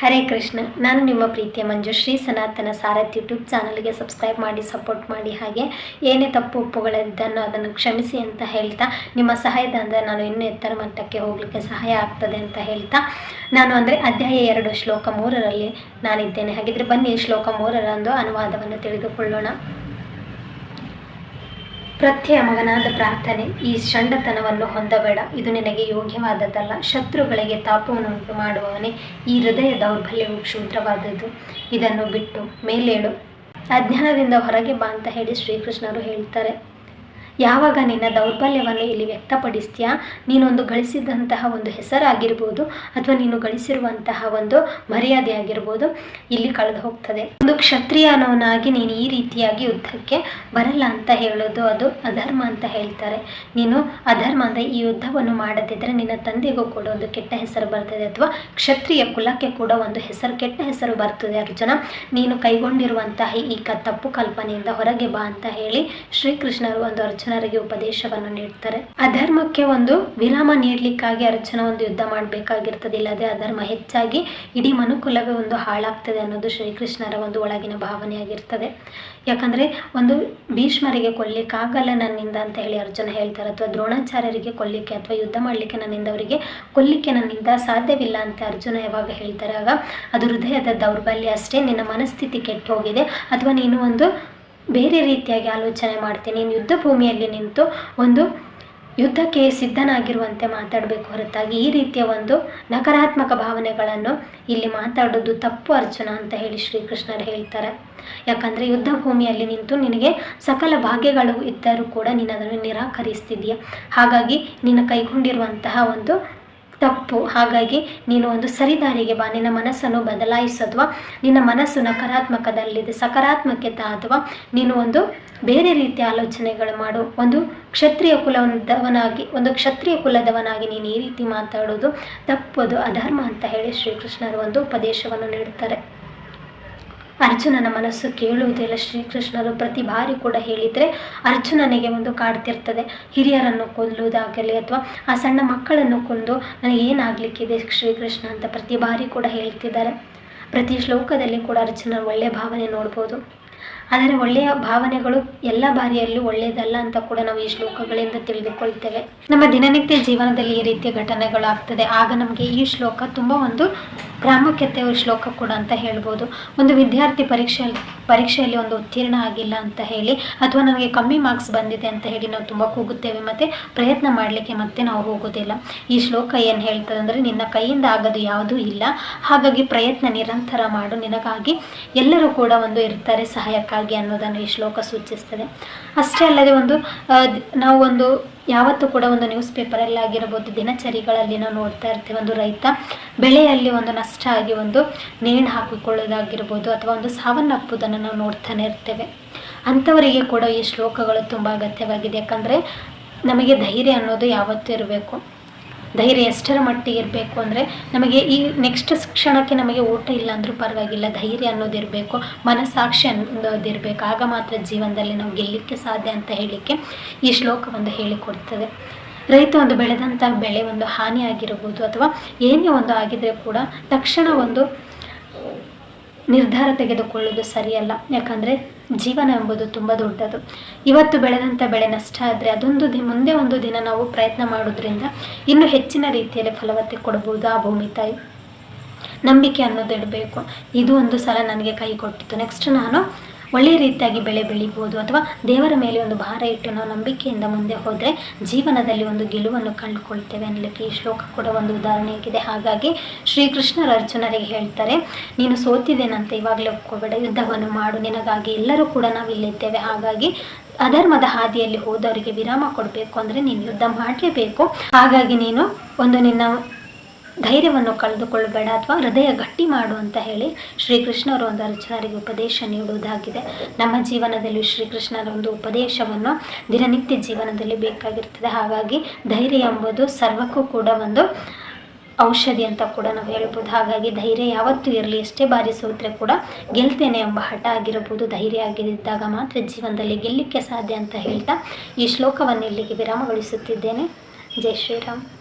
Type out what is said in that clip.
ಹರೇ ಕೃಷ್ಣ. ನಾನು ನಿಮ್ಮ ಪ್ರೀತಿಯ ಮಂಜುಶ್ರೀ ಸನಾತನ ಸಾರಥಿ ಯೂಟ್ಯೂಬ್ ಚಾನಲ್ಗೆ ಸಬ್ಸ್ಕ್ರೈಬ್ ಮಾಡಿ, ಸಪೋರ್ಟ್ ಮಾಡಿ ಹಾಗೆ ಏನೇ ತಪ್ಪು ಒಪ್ಪುಗಳಿದ್ದನ್ನು ಅದನ್ನು ಕ್ಷಮಿಸಿ ಅಂತ ಹೇಳ್ತಾ, ನಿಮ್ಮ ಸಹಾಯದಿಂದ ನಾನು ಇನ್ನೂ ಎತ್ತರ ಮಟ್ಟಕ್ಕೆ ಹೋಗಲಿಕ್ಕೆ ಸಹಾಯ ಆಗ್ತದೆ ಅಂತ ಹೇಳ್ತಾ, ನಾನು ಅಂದರೆ ಅಧ್ಯಾಯ ಎರಡು ಶ್ಲೋಕ ಮೂರರಲ್ಲಿ ನಾನಿದ್ದೇನೆ. ಹಾಗಿದ್ರೆ ಬನ್ನಿ ಶ್ಲೋಕ ಮೂರರಂದು ಅನುವಾದವನ್ನು ತಿಳಿದುಕೊಳ್ಳೋಣ. ಪ್ರತ್ಯಯ ಮಗನಾದ ಪ್ರಾರ್ಥನೆ, ಈ ಷಂಡತನವನ್ನು ಹೊಂದಬೇಡ. ಇದು ನಿನಗೆ ಯೋಗ್ಯವಾದದ್ದಲ್ಲ. ಶತ್ರುಗಳಿಗೆ ತಾಪವನ್ನುಂಟು ಮಾಡುವವನೇ ಈ ಹೃದಯ ದೌರ್ಬಲ್ಯವು ಕ್ಷುದ್ರವಾದದ್ದು. ಇದನ್ನು ಬಿಟ್ಟು ಮೇಲೇಳು. ಅಜ್ಞಾನದಿಂದ ಹೊರಗೆ ಬಾ ಅಂತ ಹೇಳಿ ಶ್ರೀಕೃಷ್ಣರು ಹೇಳ್ತಾರೆ. ಯಾವಾಗ ನಿನ್ನ ದೌರ್ಬಲ್ಯವನ್ನು ಇಲ್ಲಿ ವ್ಯಕ್ತಪಡಿಸ್ತೀಯಾ? ನೀನೊಂದು ಗಳಿಸಿದಂತಹ ಒಂದು ಹೆಸರಾಗಿರ್ಬೋದು ಅಥವಾ ನೀನು ಗಳಿಸಿರುವಂತಹ ಒಂದು ಮರ್ಯಾದೆ ಆಗಿರ್ಬೋದು. ಇಲ್ಲಿ ಕಳೆದು ಹೋಗ್ತದೆ. ಒಂದು ಕ್ಷತ್ರಿಯನವನಾಗಿ ನೀನು ಈ ರೀತಿಯಾಗಿ ಯುದ್ಧಕ್ಕೆ ಬರಲ್ಲ ಅಂತ ಹೇಳೋದು ಅದು ಅಧರ್ಮ ಅಂತ ಹೇಳ್ತಾರೆ. ನೀನು ಅಧರ್ಮ ಅಂದರೆ ಈ ಯುದ್ಧವನ್ನು ಮಾಡದಿದ್ದರೆ ನಿನ್ನ ತಂದೆಗೂ ಕೂಡ ಒಂದು ಕೆಟ್ಟ ಹೆಸರು ಬರ್ತದೆ ಅಥವಾ ಕ್ಷತ್ರಿಯ ಕುಲಕ್ಕೆ ಕೂಡ ಒಂದು ಹೆಸರು, ಕೆಟ್ಟ ಹೆಸರು ಬರ್ತದೆ ಅರ್ಜುನ. ನೀನು ಕೈಗೊಂಡಿರುವಂತಹ ಈ ಕ, ತಪ್ಪು ಕಲ್ಪನೆಯಿಂದ ಹೊರಗೆ ಬಾ ಅಂತ ಹೇಳಿ ಶ್ರೀಕೃಷ್ಣರು ಒಂದು ಅರ್ಜುನರಿಗೆ ಉಪದೇಶವನ್ನು ನೀಡ್ತಾರೆ. ಅಧರ್ಮಕ್ಕೆ ಒಂದು ವಿರಾಮ ನೀಡಲಿಕ್ಕಾಗಿ ಅರ್ಜುನ ಒಂದು ಯುದ್ಧ ಮಾಡಬೇಕಾಗಿರ್ತದೆ, ಇಲ್ಲದೆ ಅಧರ್ಮ ಹೆಚ್ಚಾಗಿ ಇಡೀ ಮನುಕುಲವೇ ಒಂದು ಹಾಳಾಗ್ತದೆ ಅನ್ನೋದು ಶ್ರೀಕೃಷ್ಣರ ಒಂದು ಒಳಗಿನ ಭಾವನೆಯಾಗಿರ್ತದೆ. ಯಾಕಂದ್ರೆ ಒಂದು ಭೀಷ್ಮರಿಗೆ ಕೊಲ್ಲಿಕ್ಕಾಗಲ್ಲ ನನ್ನಿಂದ ಅಂತ ಹೇಳಿ ಅರ್ಜುನ ಹೇಳ್ತಾರೆ, ಅಥವಾ ದ್ರೋಣಾಚಾರ್ಯರಿಗೆ ಕೊಲ್ಲಿಕ್ಕೆ ಅಥವಾ ಯುದ್ಧ ಮಾಡಲಿಕ್ಕೆ ನನ್ನಿಂದ ಅವರಿಗೆ ಕೊಲ್ಲಿಕ್ಕೆ ನನ್ನಿಂದ ಸಾಧ್ಯವಿಲ್ಲ ಅಂತ ಅರ್ಜುನ ಯಾವಾಗ ಹೇಳ್ತಾರೆ, ಆಗ ಅದು ಹೃದಯದ ದೌರ್ಬಲ್ಯ ಅಷ್ಟೇ, ನಿನ್ನ ಮನಸ್ಥಿತಿ ಕೆಟ್ಟು ಹೋಗಿದೆ ಅಥವಾ ನೀನು ಒಂದು ಬೇರೆ ರೀತಿಯಾಗಿ ಆಲೋಚನೆ ಮಾಡ್ತೀನಿ. ನೀನು ಯುದ್ಧ ಭೂಮಿಯಲ್ಲಿ ನಿಂತು ಒಂದು ಯುದ್ಧಕ್ಕೆ ಸಿದ್ಧನಾಗಿರುವಂತೆ ಮಾತಾಡಬೇಕು ಹೊರತಾಗಿ. ಈ ರೀತಿಯ ಒಂದು ನಕಾರಾತ್ಮಕ ಭಾವನೆಗಳನ್ನು ಇಲ್ಲಿ ಮಾತಾಡೋದು ತಪ್ಪು ಅರ್ಜುನ ಅಂತ ಹೇಳಿ ಶ್ರೀಕೃಷ್ಣರು ಹೇಳ್ತಾರೆ. ಯಾಕಂದರೆ ಯುದ್ಧ ಭೂಮಿಯಲ್ಲಿ ನಿಂತು ನಿನಗೆ ಸಕಲ ಭಾಗ್ಯಗಳು ಇದ್ದರೂ ಕೂಡ ನೀನು ಅದನ್ನು ನಿರಾಕರಿಸ್ತಿದೀಯ ಹಾಗಾಗಿ ನೀನು ಕೈಗೊಂಡಿರುವಂತಹ ಒಂದು ತಪ್ಪು. ಹಾಗಾಗಿ ನೀನು ಒಂದು ಸರಿದಾರಿಗೆ ಬಾ. ನಿನ್ನ ಮನಸ್ಸನ್ನು ಬದಲಾಯಿಸು ಅಥವಾ ನಿನ್ನ ಮನಸ್ಸು ನಕಾರಾತ್ಮಕದಲ್ಲಿದೆ. ಸಕಾರಾತ್ಮಕತೆ ಅಥವಾ ನೀನು ಒಂದು ಬೇರೆ ರೀತಿಯ ಆಲೋಚನೆಗಳು ಮಾಡು. ಒಂದು ಕ್ಷತ್ರಿಯ ಕುಲದವನಾಗಿ, ಒಂದು ಕ್ಷತ್ರಿಯ ಕುಲದವನಾಗಿ ನೀನು ಈ ರೀತಿ ಮಾತಾಡೋದು ತಪ್ಪದು. ಅಧರ್ಮ ಅಂತ ಹೇಳಿ ಶ್ರೀಕೃಷ್ಣರು ಒಂದು ಉಪದೇಶವನ್ನು ನೀಡುತ್ತಾರೆ ಅರ್ಜುನನ ಮನಸ್ಸು ಕೇಳುವುದಿಲ್ಲ. ಶ್ರೀಕೃಷ್ಣರು ಪ್ರತಿ ಬಾರಿ ಕೂಡ ಹೇಳಿದರೆ ಅರ್ಜುನನಿಗೆ ಒಂದು ಕಾಡ್ತಿರ್ತದೆ. ಹಿರಿಯರನ್ನು ಕೊಲ್ಲುವುದಾಗಲಿ ಅಥವಾ ಆ ಸಣ್ಣ ಮಕ್ಕಳನ್ನು ಕೊಂದು ನನಗೆ ಏನಾಗಲಿಕ್ಕಿದೆ ಶ್ರೀಕೃಷ್ಣ ಅಂತ ಪ್ರತಿ ಬಾರಿ ಕೂಡ ಹೇಳ್ತಿದ್ದಾರೆ. ಪ್ರತಿ ಶ್ಲೋಕದಲ್ಲಿ ಕೂಡ ಅರ್ಜುನ ಒಳ್ಳೆಯ ಭಾವನೆ ನೋಡ್ಬೋದು. ಆದರೆ ಒಳ್ಳೆಯ ಭಾವನೆಗಳು ಎಲ್ಲ ಬಾರಿಯಲ್ಲೂ ಒಳ್ಳೆಯದಲ್ಲ ಅಂತ ಕೂಡ ನಾವು ಈ ಶ್ಲೋಕಗಳಿಂದ ತಿಳಿದುಕೊಳ್ತೇವೆ. ನಮ್ಮ ದಿನನಿತ್ಯ ಜೀವನದಲ್ಲಿ ಈ ರೀತಿಯ ಘಟನೆಗಳು ಆಗ್ತದೆ ಆಗ ನಮಗೆ ಈ ಶ್ಲೋಕ ತುಂಬ ಒಂದು ಪ್ರಾಮುಖ್ಯತೆಯ ಶ್ಲೋಕ ಕೂಡ ಅಂತ ಹೇಳ್ಬೋದು. ಒಂದು ವಿದ್ಯಾರ್ಥಿ ಪರೀಕ್ಷೆ, ಪರೀಕ್ಷೆಯಲ್ಲಿ ಒಂದು ಉತ್ತೀರ್ಣ ಆಗಿಲ್ಲ ಅಂತ ಹೇಳಿ, ಅಥವಾ ನನಗೆ ಕಮ್ಮಿ ಮಾರ್ಕ್ಸ್ ಬಂದಿದೆ ಅಂತ ಹೇಳಿ ನಾವು ತುಂಬ ಕೂಗುತ್ತೇವೆ, ಮತ್ತು ಪ್ರಯತ್ನ ಮಾಡಲಿಕ್ಕೆ ಮತ್ತೆ ನಾವು ಹೋಗೋದಿಲ್ಲ. ಈ ಶ್ಲೋಕ ಏನು ಹೇಳ್ತದೆ ಅಂದರೆ ನಿನ್ನ ಕೈಯಿಂದ ಆಗೋದು ಯಾವುದೂ ಇಲ್ಲ, ಹಾಗಾಗಿ ಪ್ರಯತ್ನ ನಿರಂತರ ಮಾಡು, ನಿನಗಾಗಿ ಎಲ್ಲರೂ ಕೂಡ ಒಂದು ಇರ್ತಾರೆ ಸಹಾಯಕ್ಕಾಗಿ ಅನ್ನೋದನ್ನು ಈ ಶ್ಲೋಕ ಸೂಚಿಸ್ತದೆ. ಅಷ್ಟೇ ಅಲ್ಲದೆ ಒಂದು ನಾವು ಒಂದು ಯಾವತ್ತೂ ಕೂಡ ಒಂದು ನ್ಯೂಸ್ ಪೇಪರಲ್ಲಿ ಆಗಿರ್ಬೋದು ದಿನಚರಿಗಳಲ್ಲಿ ನಾವು ನೋಡ್ತಾ ಇರ್ತೀವಿ. ಒಂದು ರೈತ ಬೆಳೆಯಲ್ಲಿ ಒಂದು ನಷ್ಟ ಆಗಿ ಒಂದು ನೇಣು ಹಾಕಿಕೊಳ್ಳೋದಾಗಿರ್ಬೋದು ಅಥವಾ ಒಂದು ಸಾವನ್ನಪ್ಪುದನ್ನು ನಾವು ನೋಡ್ತಾನೆ ಇರ್ತೇವೆ. ಅಂಥವರಿಗೆ ಕೂಡ ಈ ಶ್ಲೋಕಗಳು ತುಂಬ ಅಗತ್ಯವಾಗಿದೆ. ಯಾಕಂದರೆ ನಮಗೆ ಧೈರ್ಯ ಅನ್ನೋದು ಯಾವತ್ತೂ ಇರಬೇಕು. ಧೈರ್ಯ ಎಷ್ಟರ ಮಟ್ಟಿಗೆ ಇರಬೇಕು ಅಂದರೆ ನಮಗೆ ಈ ನೆಕ್ಸ್ಟ್ ಕ್ಷಣಕ್ಕೆ ನಮಗೆ ಊಟ ಇಲ್ಲ ಅಂದರೂ ಪರವಾಗಿಲ್ಲ, ಧೈರ್ಯ ಅನ್ನೋದಿರಬೇಕು ಮನಸ್ಸಾಕ್ಷಿ ಅನ್ನೋದಿರಬೇಕು ಆಗ ಮಾತ್ರ ಜೀವನದಲ್ಲಿ ನಾವು ಗೆಲ್ಲಲಿಕ್ಕೆ ಸಾಧ್ಯ ಅಂತ ಹೇಳಲಿಕ್ಕೆ ಈ ಶ್ಲೋಕ ಒಂದು ಹೇಳಿಕೊಡ್ತದೆ. ರೈತ ಒಂದು ಬೆಳೆದಂಥ ಬೆಳೆ ಒಂದು ಹಾನಿಯಾಗಿರ್ಬೋದು ಅಥವಾ ಏನೇ ಒಂದು ಆಗಿದ್ರೆ ಕೂಡ ತಕ್ಷಣ ಒಂದು ನಿರ್ಧಾರ ತೆಗೆದುಕೊಳ್ಳೋದು ಸರಿಯಲ್ಲ. ಯಾಕಂದರೆ ಜೀವನ ಎಂಬುದು ತುಂಬ ದೊಡ್ಡದು. ಇವತ್ತು ಬೆಳೆದಂಥ ಬೆಳೆ ನಷ್ಟ ಆದರೆ ಅದೊಂದು ದಿ, ಮುಂದೆ ಒಂದು ದಿನ ನಾವು ಪ್ರಯತ್ನ ಮಾಡೋದ್ರಿಂದ ಇನ್ನೂ ಹೆಚ್ಚಿನ ರೀತಿಯಲ್ಲಿ ಫಲವತ್ತೆ ಕೊಡ್ಬೋದು ಆ ಭೂಮಿ ತಾಯಿ. ನಂಬಿಕೆ ಅನ್ನೋದು ಇಡಬೇಕು. ಇದು ಒಂದು ಸಲ ನನಗೆ ಕೈ ಕೊಟ್ಟಿತ್ತು ನೆಕ್ಸ್ಟ್ ನಾನು ಒಳ್ಳೆಯ ರೀತಿಯಾಗಿ ಬೆಳೆ ಬೆಳಿಬೋದು ಅಥವಾ ದೇವರ ಮೇಲೆ ಒಂದು ಭಾರ ಇಟ್ಟು ನಾವು ನಂಬಿಕೆಯಿಂದ ಮುಂದೆ ಹೋದರೆ ಜೀವನದಲ್ಲಿ ಒಂದು ಗೆಲುವನ್ನು ಕಂಡುಕೊಳ್ತೇವೆ ಅನ್ನಲಿಕ್ಕೆ ಈ ಶ್ಲೋಕ ಕೂಡ ಒಂದು ಉದಾಹರಣೆಯಾಗಿದೆ. ಹಾಗಾಗಿ ಶ್ರೀಕೃಷ್ಣರು ಅರ್ಜುನರಿಗೆ ಹೇಳ್ತಾರೆ, ನೀನು ಸೋತಿದ್ದೇನಂತ, ಇವಾಗಲೇ ಒಪ್ಕೋಬೇಡ, ಯುದ್ಧವನ್ನು ಮಾಡು, ನಿನಗಾಗಿ ಎಲ್ಲರೂ ಕೂಡ ನಾವಿಲ್ಲಿದ್ದೇವೆ ಹಾಗಾಗಿ ಅಧರ್ಮದ ಹಾದಿಯಲ್ಲಿ ಹೋದವರಿಗೆ ವಿರಾಮ ಕೊಡಬೇಕು ಅಂದರೆ ನೀನು ಯುದ್ಧ ಮಾಡಲೇಬೇಕು. ಹಾಗಾಗಿ ನೀನು ಒಂದು ನಿನ್ನ ಧೈರ್ಯವನ್ನು ಕಳೆದುಕೊಳ್ಳಬೇಡ ಅಥವಾ ಹೃದಯ ಗಟ್ಟಿ ಮಾಡು ಅಂತ ಹೇಳಿ ಶ್ರೀಕೃಷ್ಣರು ಒಂದು ಅರ್ಜುನರಿಗೆ ಉಪದೇಶ ನೀಡುವುದಾಗಿದೆ. ನಮ್ಮ ಜೀವನದಲ್ಲಿ ಶ್ರೀಕೃಷ್ಣರ ಒಂದು ಉಪದೇಶವನ್ನು ದಿನನಿತ್ಯ ಜೀವನದಲ್ಲಿ ಬೇಕಾಗಿರ್ತದೆ. ಹಾಗಾಗಿ ಧೈರ್ಯ ಎಂಬುದು ಸರ್ವಕ್ಕೂ ಕೂಡ ಒಂದು ಔಷಧಿ ಅಂತ ಕೂಡ ನಾವು ಹೇಳ್ಬೋದು. ಹಾಗಾಗಿ ಧೈರ್ಯ ಯಾವತ್ತೂ ಇರಲಿ, ಎಷ್ಟೇ ಬಾರಿ ಸೋತ್ರೆ ಕೂಡ ಗೆಲ್ತೇನೆ ಎಂಬ ಹಠ ಆಗಿರಬಹುದು. ಧೈರ್ಯ ಆಗಿದ್ದಾಗ ಮಾತ್ರ ಜೀವನದಲ್ಲಿ ಗೆಲ್ಲಲಿಕ್ಕೆ ಸಾಧ್ಯ ಅಂತ ಹೇಳ್ತಾ ಈ ಶ್ಲೋಕವನ್ನು ಇಲ್ಲಿಗೆ ವಿರಾಮಗೊಳಿಸುತ್ತಿದ್ದೇನೆ. ಜೈ ಶ್ರೀರಾಮ್.